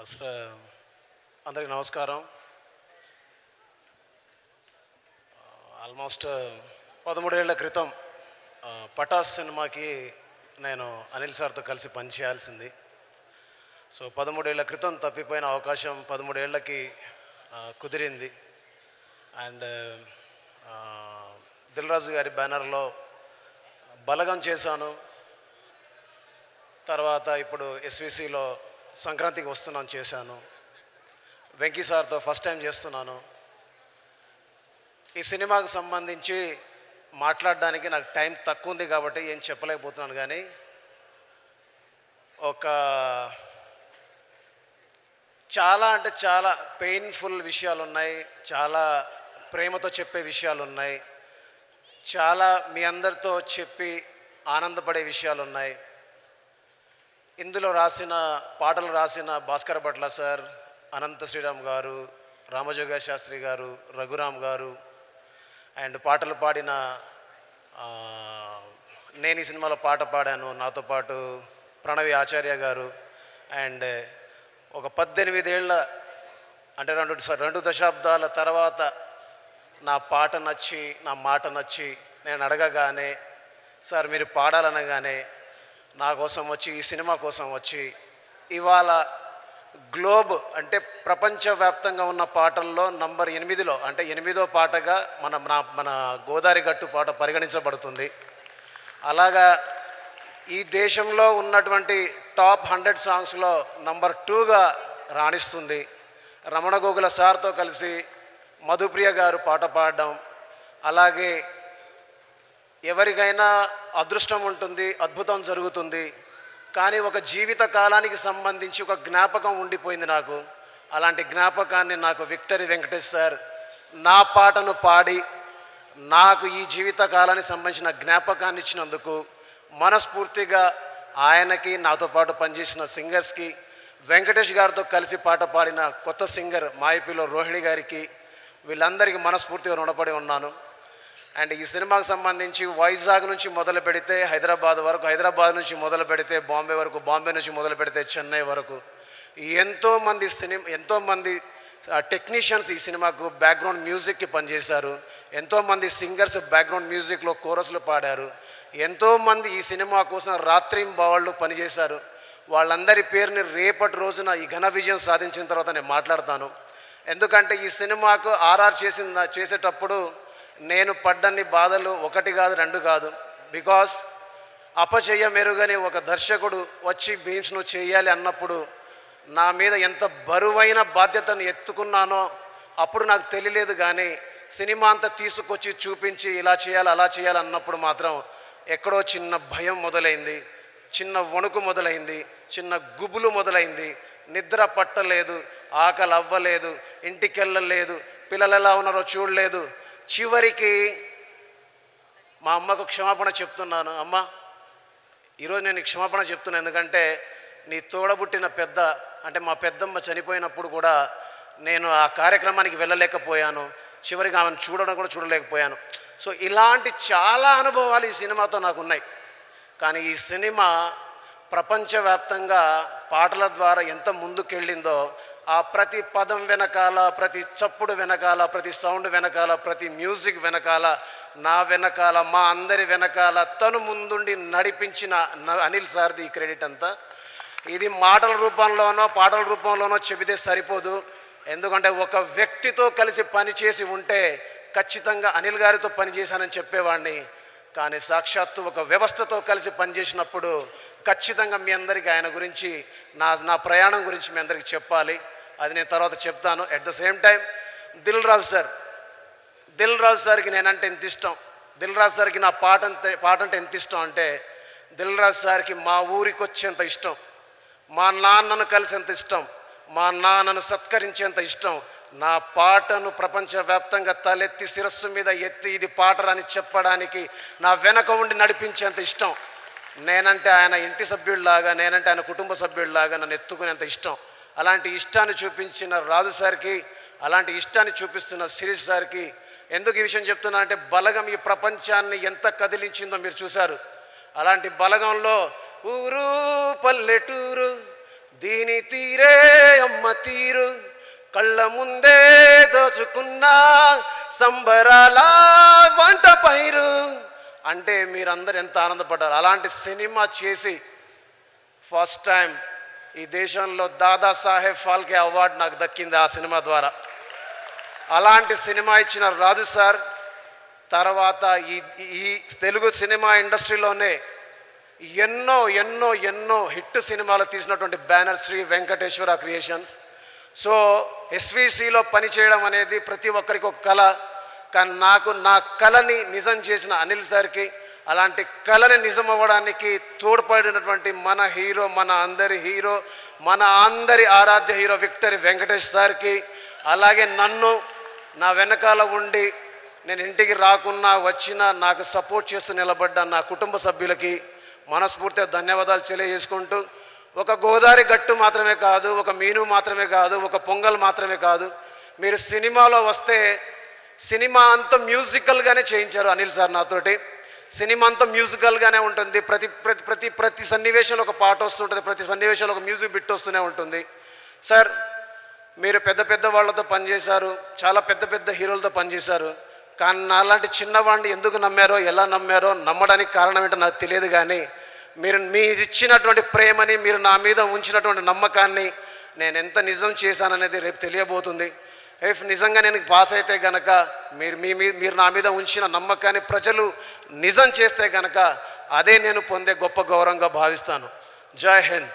First అందరికి నమస్కారం. Almost పదమూడేళ్ళ క్రితం పటాస్ సినిమాకి నేను అనిల్ సార్తో కలిసి పనిచేయాల్సింది. సో పదమూడేళ్ళ క్రితం తప్పిపోయిన అవకాశం పదమూడేళ్ళకి కుదిరింది. అండ్ దిల్ రాజు గారి బ్యానర్లో బలగం చేశాను. తర్వాత ఇప్పుడు ఎస్విసిలో సంక్రాంతికి వస్తున్నాను చేశాను. వెంకీ సార్తో ఫస్ట్ టైం చేస్తున్నాను. ఈ సినిమాకు సంబంధించి మాట్లాడడానికి నాకు టైం తక్కువ ఉంది కాబట్టి ఏం చెప్పలేకపోతున్నాను కానీ ఒక చాలా అంటే చాలా పెయిన్ఫుల్ విషయాలు ఉన్నాయి. చాలా ప్రేమతో చెప్పే విషయాలు ఉన్నాయి. చాలా మీ అందరితో చెప్పి ఆనందపడే విషయాలు ఉన్నాయి. ఇందులో రాసిన పాటలు రాసిన భాస్కర్ భట్ల సార్ అనంత శ్రీరామ్ గారు రామజోగ శాస్త్రి గారు రఘురామ్ గారు అండ్ పాటలు పాడిన నేను ఈ సినిమాలో పాట పాడాను నాతో పాటు ప్రణవి ఆచార్య గారు అండ్ ఒక పద్దెనిమిదేళ్ళ అంటే రెండు రెండు దశాబ్దాల తర్వాత నా పాట నచ్చి నా మాట నచ్చి నేను అడగగానే సార్ మీరు పాడాలనగానే నా కోసం వచ్చి ఈ సినిమా కోసం వచ్చి ఇవాళ గ్లోబ్ అంటే ప్రపంచవ్యాప్తంగా ఉన్న పాటల్లో నంబర్ ఎనిమిదిలో అంటే ఎనిమిదో పాటగా మన నా మన గోదావరి గట్టు పాట పరిగణించబడుతుంది. అలాగా ఈ దేశంలో ఉన్నటువంటి టాప్ హండ్రెడ్ సాంగ్స్లో నంబర్ టూగా రాణిస్తుంది. రమణ గోగుల సార్తో కలిసి మధుప్రియ గారు పాట పాడడం అలాగే ఎవరికైనా అదృష్టం ఉంటుంది అద్భుతం జరుగుతుంది. కానీ ఒక జీవిత కాలానికి సంబంధించి ఒక జ్ఞాపకం ఉండిపోయింది నాకు. అలాంటి జ్ఞాపకాన్ని నాకు విక్టరీ వెంకటేష్ సార్ నా పాటను పాడి నాకు ఈ జీవిత కాలానికి సంబంధించిన జ్ఞాపకాన్ని ఇచ్చినందుకు మనస్ఫూర్తిగా ఆయనకి నాతో పాటు పనిచేసిన సింగర్స్కి వెంకటేష్ గారితో కలిసి పాట పాడిన కొత్త సింగర్ మాయపిలో రోహిణి గారికి వీళ్ళందరికీ మనస్ఫూర్తిగా రుణపడి ఉన్నాను. అండ్ ఈ సినిమాకు సంబంధించి వైజాగ్ నుంచి మొదలు పెడితే హైదరాబాద్ వరకు హైదరాబాద్ నుంచి మొదలు పెడితే బాంబే వరకు బాంబే నుంచి మొదలు పెడితే చెన్నై వరకు. ఎంతోమంది సినిమా ఎంతోమంది టెక్నీషియన్స్ ఈ సినిమాకు బ్యాక్గ్రౌండ్ మ్యూజిక్కి పనిచేశారు. ఎంతోమంది సింగర్స్ బ్యాక్గ్రౌండ్ మ్యూజిక్లో కోరస్లు పాడారు. ఎంతోమంది ఈ సినిమా కోసం రాత్రింబవళ్ళు పనిచేశారు. వాళ్ళందరి పేరుని రేపటి రోజున ఈ ఘన విజయం సాధించిన తర్వాత నేను మాట్లాడతాను. ఎందుకంటే ఈ సినిమాకు ఆర్ఆర్ చేసిన చేసేటప్పుడు నేను పడ్డన్ని బాధలు ఒకటి కాదు రెండు కాదు. బికాస్ అపచయ మెరుగని ఒక దర్శకుడు వచ్చి బీమ్స్ను చేయాలి అన్నప్పుడు నా మీద ఎంత బరువైన బాధ్యతను ఎత్తుకున్నానో అప్పుడు నాకు తెలియలేదు కానీ సినిమా అంతా తీసుకొచ్చి చూపించి ఇలా చేయాలి అలా చేయాలి అన్నప్పుడు మాత్రం ఎక్కడో చిన్న భయం మొదలైంది. చిన్న వణుకు మొదలైంది. చిన్న గుబులు మొదలైంది. నిద్ర పట్టలేదు ఆకలి అవ్వలేదు ఇంటికి వెళ్ళలేదు పిల్లలు ఎలా ఉన్నారో చూడలేదు. చివరికి మా అమ్మకు క్షమాపణ చెప్తున్నాను అమ్మ ఈరోజు నేను క్షమాపణ చెప్తున్నాను ఎందుకంటే నీ తోడబుట్టిన పెద్ద అంటే మా పెద్దమ్మ చనిపోయినప్పుడు కూడా నేను ఆ కార్యక్రమానికి వెళ్ళలేకపోయాను. చివరికి ఆమెను చూడడం కూడా చూడలేకపోయాను. సో ఇలాంటి చాలా అనుభవాలు ఈ సినిమాతో నాకు ఉన్నాయి కానీ ఈ సినిమా ప్రపంచవ్యాప్తంగా పాటల ద్వారా ఎంత ముందుకెళ్ళిందో ఆ ప్రతి పదం వెనకాల ప్రతి చప్పుడు వెనకాల ప్రతి సౌండ్ వెనకాల ప్రతి మ్యూజిక్ వెనకాల నా వెనకాల మా అందరి వెనకాల తను ముందుండి నడిపించిన అనిల్ సార్ది ఈ క్రెడిట్ అంతా. ఇది మాటల రూపంలోనో పాటల రూపంలోనో చెబితే సరిపోదు. ఎందుకంటే ఒక వ్యక్తితో కలిసి పనిచేసి ఉంటే ఖచ్చితంగా అనిల్ గారితో పనిచేశానని చెప్పేవాడిని కానీ సాక్షాత్తు ఒక వ్యవస్థతో కలిసి పనిచేసినప్పుడు ఖచ్చితంగా మీ అందరికీ ఆయన గురించి నా నా ప్రయాణం గురించి మీ అందరికి చెప్పాలి. అది నేను తర్వాత చెప్తాను. At the same time Dil Raju sir Dil Raju సార్కి నేనంటే ఎంత ఇష్టం? దిల్ రాజు సార్కి నా పాట అంతే పాట అంటే ఎంత ఇష్టం అంటే దిల్ రాజు సార్కి మా ఊరికి వచ్చేంత ఇష్టం. మా నాన్నను కలిసేంత ఇష్టం. మా నాన్నను సత్కరించేంత ఇష్టం. నా పాటను ప్రపంచవ్యాప్తంగా తలెత్తి శిరస్సు మీద ఎత్తి ఇది పాటరని చెప్పడానికి నా వెనక ఉండి నడిపించేంత ఇష్టం. నేనంటే ఆయన ఇంటి సభ్యుడిలాగా నేనంటే ఆయన కుటుంబ సభ్యుడిలాగా నన్ను ఎత్తుకునేంత ఇష్టం. అలాంటి ఇష్టాన్ని చూపించిన రాజు సార్కి అలాంటి ఇష్టాన్ని చూపిస్తున్న శిరీష్ సార్కి ఎందుకు ఈ విషయం చెప్తున్నా అంటే బలగం ఈ ప్రపంచాన్ని ఎంత కదిలించిందో మీరు చూశారు. అలాంటి బలగంలో ఊరు పల్లెటూరు దీని తీరే అమ్మ తీరు కళ్ళ ముందే దోచుకున్న సంబరాల వంట పైరు. అంటే మీరందరూ ఎంత ఆనందపడ్డారు. అలాంటి సినిమా చేసి ఫస్ట్ టైం ఈ దేశంలో దాదాసాహెబ్ ఫాల్కే అవార్డు నాకు దక్కింది ఆ సినిమా ద్వారా. అలాంటి సినిమా ఇచ్చిన రాజు సార్ తర్వాత ఈ ఈ తెలుగు సినిమా ఇండస్ట్రీలోనే ఎన్నో ఎన్నో ఎన్నో హిట్ సినిమాలు తీసినటువంటి banner Sri Venkateswara Creations. So ఎస్విసిలో పనిచేయడం అనేది ప్రతి ఒక్కరికి ఒక కళ. కానీ నాకు నా కళని నిజం చేసిన అనిల్ సార్కి అలాంటి కళని నిజం అవ్వడానికి తోడ్పడినటువంటి మన హీరో మన అందరి హీరో మన అందరి ఆరాధ్య హీరో విక్టరీ వెంకటేష్ సార్కి అలాగే నన్ను నా వెనకాల ఉండి నేను ఇంటికి రాకున్నా వచ్చినా నాకు సపోర్ట్ చేస్తూ నిలబడ్డ నా కుటుంబ సభ్యులకి మనస్ఫూర్తిగా ధన్యవాదాలు తెలియజేసుకుంటూ ఒక గోదావరి గట్టు మాత్రమే కాదు ఒక మీను మాత్రమే కాదు ఒక పొంగల్ మాత్రమే కాదు మీరు సినిమాలో వస్తే సినిమా అంతా మ్యూజికల్గానే చేయించారు అనిల్ సార్ నాతోటి. సినిమా అంతా మ్యూజికల్గానే ఉంటుంది. ప్రతి ప్రతి ప్రతి ప్రతి సన్నివేశంలో ఒక పాట వస్తుంటుంది. ప్రతి సన్నివేశంలో ఒక మ్యూజిక్ బిట్ వస్తూనే ఉంటుంది. సార్ మీరు పెద్ద పెద్ద వాళ్ళతో పనిచేశారు చాలా పెద్ద పెద్ద హీరోలతో పనిచేశారు కానీ నాలాంటి చిన్నవాడిని ఎందుకు నమ్మారో ఎలా నమ్మారో నమ్మడానికి కారణం ఏంటో నాకు తెలియదు కానీ మీరు మీరు ఇచ్చినటువంటి ప్రేమని మీరు నా మీద ఉంచినటువంటి నమ్మకాన్ని నేను ఎంత నిజం చేశాననేది రేపు తెలియబోతుంది. ఇఫ్ నిజంగా నేను పాస్ అయితే గనక మీరు మీ మీ- మీరు నా మీద ఉంచిన నమ్మకాన్ని ప్రజలు నిజం చేస్తే గనక అదే నేను పొందే గొప్ప గౌరవంగా భావిస్తాను. జై హింద్.